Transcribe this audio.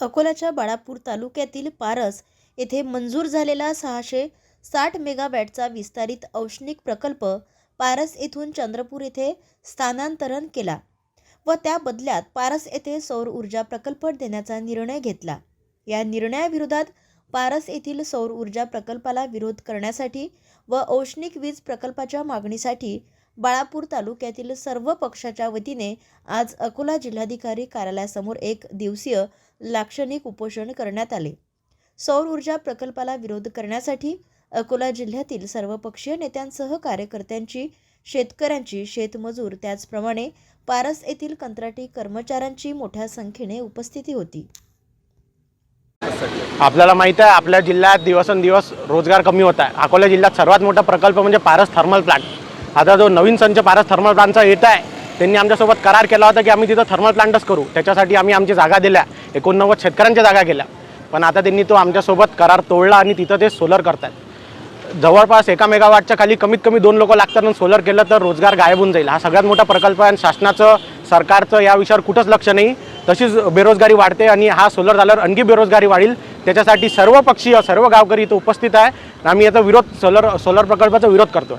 अकोल्याच्या बाळापूर तालुक्यातील पारस येथे मंजूर झालेला सहाशे साठ मेगावॅटचा विस्तारित औष्णिक प्रकल्प पारस येथून चंद्रपूर येथे स्थानांतरण केला व त्या बदल्यात पारस येथे सौर ऊर्जा प्रकल्प देण्याचा निर्णय घेतला. या निर्णयाविरोधात पारस येथील सौर ऊर्जा प्रकल्पाला विरोध करण्यासाठी व औष्णिक वीज प्रकल्पाच्या मागणीसाठी बाळापूर तालुक्यातील सर्व पक्षाच्या वतीने आज अकोला जिल्हाधिकारी कार्यालयासमोर एक दिवसीय लाक्षणिक उपोषण करण्यात आले. सौर ऊर्जा प्रकल्पाला विरोध करण्यासाठी अकोला जिल्ह्यातील सर्वपक्षीय नेत्यांसह कार्यकर्त्यांची शेतकऱ्यांची शेतमजूर त्याचप्रमाणे पारस येथील कंत्राटी कर्मचाऱ्यांची मोठ्या संख्येने उपस्थिती होती. आपल्याला माहीत आहे आपल्या जिल्ह्यात दिवसेंदिवस रोजगार कमी होत आहे. अकोला जिल्ह्यात सर्वात मोठा प्रकल्प म्हणजे पारस थर्मल प्लांट आता जो नवीन संच पारस थर्मल प्लांटचा येत आहे त्यांनी आमच्यासोबत करार केला होता की आम्ही तिथं थर्मल प्लांटच करू. त्याच्यासाठी आम्ही आमची जागा दिल्या. एकोणनव्वद शेतकऱ्यांच्या जागा केल्या. पण आता त्यांनी तो आमच्यासोबत करार तोडला आणि तिथं ते सोलर करतात जवळपास एका मेगावाटच्या खाली कमीत कमी दोन लोक लागतात आणि सोलर केलं तर रोजगार गायब होऊन जाईल. हा सगळ्यात मोठा प्रकल्प आहे आणि शासनाचं सरकारचं या विषयावर कुठंच लक्ष नाही. तशीच बेरोजगारी वाढते आणि हा सोलर झाल्यावर आणखी बेरोजगारी वाढेल. त्याच्यासाठी सर्व पक्षीय सर्व गावकरी इथं उपस्थित आहे. आणि आम्ही याचा विरोध सोलर सोलर प्रकल्पाचा विरोध करतो